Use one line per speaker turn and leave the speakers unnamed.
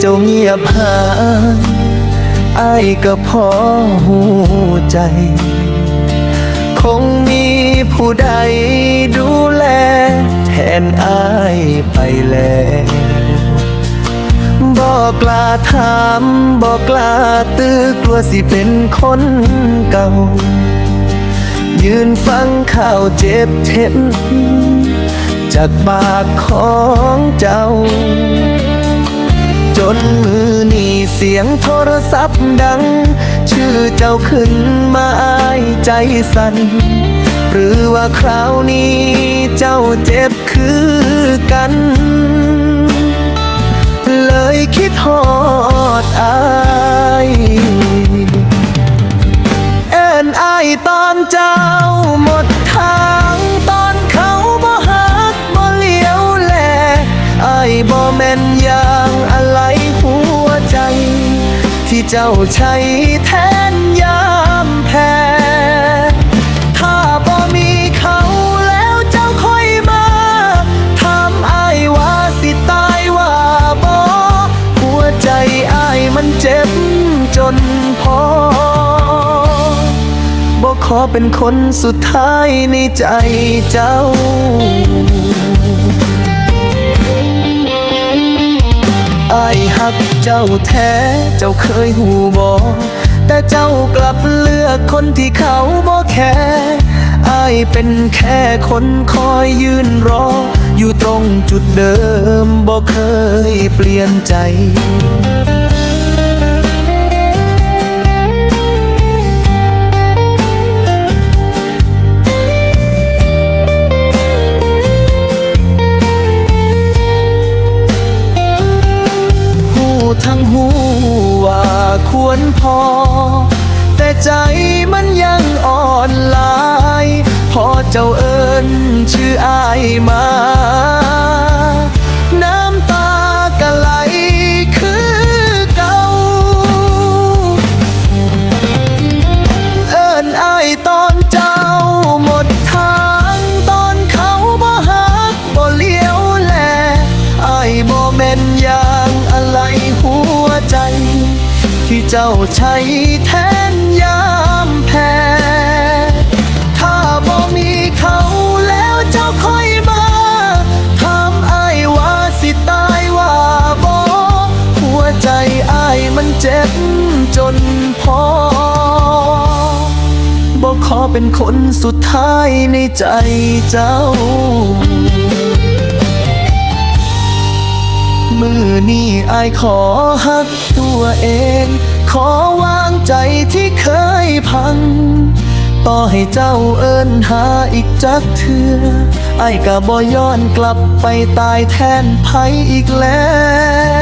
เจ้าเงียบหายอายก็พอหูใจ คงมีผู้ใดดูแล แทนอายไปแล้วบอกกล้าถามบอกกล้าตื้อกลัวสิเป็นคนเก่า ยืนฟังข่าวเจ็บเท็บจากปากของเจ้า มือนี่เสียงโทรศัพท์ดัง ชื่อเจ้าขึ้นมาอายใจสั่นหรือว่าคราวนี้เจ้าเจ็บคือกัน เลยคิดฮอดอายเอ็นอายตอนเจ้าหมดทางตอนเขาบ่ฮักบ่เลี้ยวแลอายบ่แม่น ที่เจ้าใช้แทนยามแพ้ถ้าบ่มีเขาแล้วเจ้าค่อยมาถามอายว่าสิตายว่าบ่หัวใจอายมันเจ็บจนพอบอกขอเป็นคนสุดท้ายในใจเจ้า กเจ้าแท้เจ้าเคยหูบอแต่เจ้ากลับเลือกคนที่เขาบ่แค่อายเป็นแค่คนคอยยืนรอ อยู่ตรงจุดเดิมบ่เคยเปลี่ยนใจ ควรพอ แต่ใจมันยังอ่อนลาย พอเจ้าเอิญชื่ออายมา เจ้าใช้แทนยามแพ้ถ้าบ่มีเขาแล้วเจ้าค่อยมาถามอายว่าสิตายว่าบ่หัวใจอายมันเจ็บจนพอบอกขอเป็นคนสุดท้ายในใจเจ้ามือนี้อายขอหักตัวเอง ขอวางใจที่เคยพัง ต่อให้เจ้าเอิ้นหาอีกจักเถื่อไอ้กะบ่ย้อนกลับไปตายแทนไผอีกแล้ว